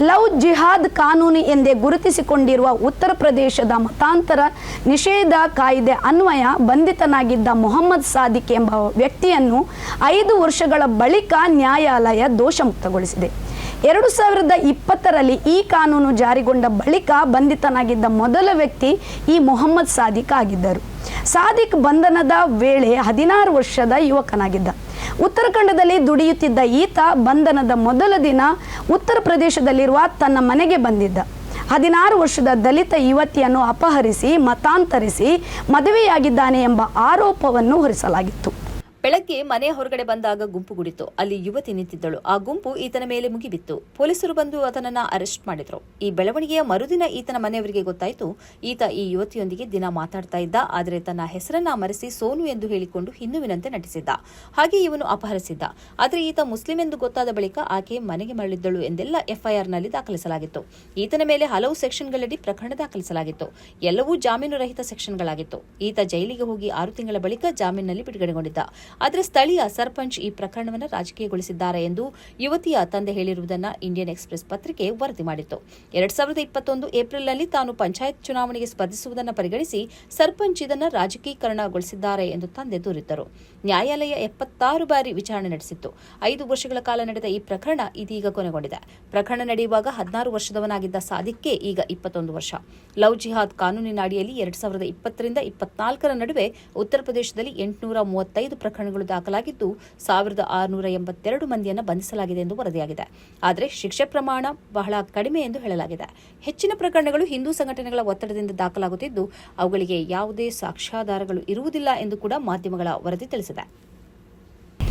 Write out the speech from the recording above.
Love ಜಿಹಾದ್ ಕಾನೂನು ಎಂದೇ ಗುರುತಿಸಿಕೊಂಡಿರುವ ಉತ್ತರ ಪ್ರದೇಶದ ಮತಾಂತರ ನಿಷೇಧ ಕಾಯ್ದೆ ಅನ್ವಯ ಬಂಧಿತನಾಗಿದ್ದ ಮೊಹಮ್ಮದ್ ಸಾದಿಕ್ ಎಂಬ ವ್ಯಕ್ತಿಯನ್ನು ಐದು ವರ್ಷಗಳ ಬಳಿಕ ನ್ಯಾಯಾಲಯ ದೋಷಮುಕ್ತಗೊಳಿಸಿದೆ. ಎರಡು ಸಾವಿರದ ಇಪ್ಪತ್ತರಲ್ಲಿ ಈ ಕಾನೂನು ಜಾರಿಗೊಂಡ ಬಳಿಕ ಬಂಧಿತನಾಗಿದ್ದ ಮೊದಲ ವ್ಯಕ್ತಿ ಈ ಮೊಹಮ್ಮದ್ ಸಾದಿಕ್ ಆಗಿದ್ದರು. ಸಾದಿಕ್ ಬಂಧನದ ವೇಳೆ ಹದಿನಾರು ವರ್ಷದ ಯುವಕನಾಗಿದ್ದ. ಉತ್ತರಾಖಂಡದಲ್ಲಿ ದುಡಿಯುತ್ತಿದ್ದ ಈತ ಬಂಧನದ ಮೊದಲ ದಿನ ಉತ್ತರ ಪ್ರದೇಶದಲ್ಲಿರುವ ತನ್ನ ಮನೆಗೆ ಬಂದಿದ್ದ. ಹದಿನಾರು ವರ್ಷದ ದಲಿತ ಯುವತಿಯನ್ನು ಅಪಹರಿಸಿ, ಮತಾಂತರಿಸಿ ಮದುವೆಯಾಗಿದ್ದಾನೆ ಎಂಬ ಆರೋಪವನ್ನು ಹೊರಿಸಲಾಗಿತ್ತು. ಬೆಳಗ್ಗೆ ಮನೆ ಹೊರಗಡೆ ಬಂದಾಗ ಗುಂಪು ಗುಡಿತು. ಅಲ್ಲಿ ಯುವತಿ ನಿಂತಿದ್ದಳು. ಆ ಗುಂಪು ಈತನ ಮೇಲೆ ಮುಗಿಬಿತ್ತು. ಪೊಲೀಸರು ಬಂದು ಆತನನ್ನ ಅರೆಸ್ಟ್ ಮಾಡಿದ್ರು. ಈ ಬೆಳವಣಿಗೆಯ ಮರುದಿನ ಈತನ ಮನೆಯವರಿಗೆ ಗೊತ್ತಾಯಿತು. ಈತ ಈ ಯುವತಿಯೊಂದಿಗೆ ದಿನ ಮಾತಾಡ್ತಾ ಇದ್ದ. ಆದರೆ ತನ್ನ ಹೆಸರನ್ನ ಮರೆಸಿ ಸೋನು ಎಂದು ಹೇಳಿಕೊಂಡು ಹಿನ್ನುವಿನಂತೆ ನಟಿಸಿದ್ದ. ಹಾಗೆ ಇವನು ಅಪಹರಿಸಿದ್ದ. ಆದರೆ ಈತ ಮುಸ್ಲಿಂ ಎಂದು ಗೊತ್ತಾದ ಬಳಿಕ ಆಕೆ ಮನೆಗೆ ಮರಳಿದ್ದಳು ಎಂದೆಲ್ಲ ಎಫ್ಐಆರ್ನಲ್ಲಿ ದಾಖಲಿಸಲಾಗಿತ್ತು. ಈತನ ಮೇಲೆ ಹಲವು ಸೆಕ್ಷನ್ಗಳಡಿ ಪ್ರಕರಣ ದಾಖಲಿಸಲಾಗಿತ್ತು. ಎಲ್ಲವೂ ಜಾಮೀನು ರಹಿತ ಸೆಕ್ಷನ್ಗಳಾಗಿತ್ತು. ಈತ ಜೈಲಿಗೆ ಹೋಗಿ ಆರು ತಿಂಗಳ ಬಳಿಕ ಜಾಮೀನಿನಲ್ಲಿ ಬಿಡುಗಡೆಗೊಂಡಿದ್ದ. ಆದರೆ ಸ್ಥಳೀಯ ಸರ್ಪಂಚ್ ಈ ಪ್ರಕರಣವನ್ನು ರಾಜಕೀಯಗೊಳಿಸಿದ್ದಾರೆ ಎಂದು ಯುವತಿಯ ತಂದೆ ಹೇಳಿರುವುದನ್ನು ಇಂಡಿಯನ್ ಎಕ್ಸ್ಪ್ರೆಸ್ ಪತ್ರಿಕೆ ವರದಿ ಮಾಡಿತ್ತು. ಎರಡ್ ಸಾವಿರದ ಇಪ್ಪತ್ತೊಂದು ಏಪ್ರಿಲ್ನಲ್ಲಿ ತಾನು ಪಂಚಾಯತ್ ಚುನಾವಣೆಗೆ ಸ್ಪರ್ಧಿಸುವುದನ್ನು ಪರಿಗಣಿಸಿ ಸರ್ಪಂಚ್ ಇದನ್ನು ರಾಜಕೀಕರಣಗೊಳಿಸಿದ್ದಾರೆ ಎಂದು ತಂದೆ ದೂರಿದ್ದರು. ನ್ಯಾಯಾಲಯ ಎಪ್ಪತ್ತಾರು ಬಾರಿ ವಿಚಾರಣೆ ನಡೆಸಿತ್ತು. ಐದು ವರ್ಷಗಳ ಕಾಲ ನಡೆದ ಈ ಪ್ರಕರಣ ಇದೀಗ ಕೊನೆಗೊಂಡಿದೆ. ಪ್ರಕರಣ ನಡೆಯುವಾಗ ಹದಿನಾರು ವರ್ಷದವನಾಗಿದ್ದ ಸಾದಿಕ್ಗೆ ಈಗ ಇಪ್ಪತ್ತೊಂದು ವರ್ಷ. ಲವ್ ಜಿಹಾದ್ ಕಾನೂನಿನ ಅಡಿಯಲ್ಲಿ ಎರಡ್ ಸಾವಿರದ ಇಪ್ಪತ್ತರಿಂದ ಇಪ್ಪತ್ನಾಲ್ಕರ ನಡುವೆ ಉತ್ತರ ಪ್ರದೇಶದಲ್ಲಿ ಎಂಟುನೂರ ಮೂವತ್ತೈದು ಪ್ರಕರಣಗಳು ದಾಖಲಾಗಿದ್ದು ಸಾವಿರದ ಆರುನೂರ ಎಂಬತ್ತೆರಡು ಮಂದಿಯನ್ನು ಬಂಧಿಸಲಾಗಿದೆ ಎಂದು ವರದಿಯಾಗಿದೆ. ಆದರೆ ಶಿಕ್ಷೆ ಪ್ರಮಾಣ ಬಹಳ ಕಡಿಮೆ ಎಂದು ಹೇಳಲಾಗಿದೆ. ಹೆಚ್ಚಿನ ಪ್ರಕರಣಗಳು ಹಿಂದೂ ಸಂಘಟನೆಗಳ ಒತ್ತಡದಿಂದ ದಾಖಲಾಗುತ್ತಿದ್ದು, ಅವುಗಳಿಗೆ ಯಾವುದೇ ಸಾಕ್ಷ್ಯಾಧಾರಗಳು ಇರುವುದಿಲ್ಲ ಎಂದು ಕೂಡ ಮಾಧ್ಯಮಗಳ ವರದಿ ತಿಳಿಸಿದೆ.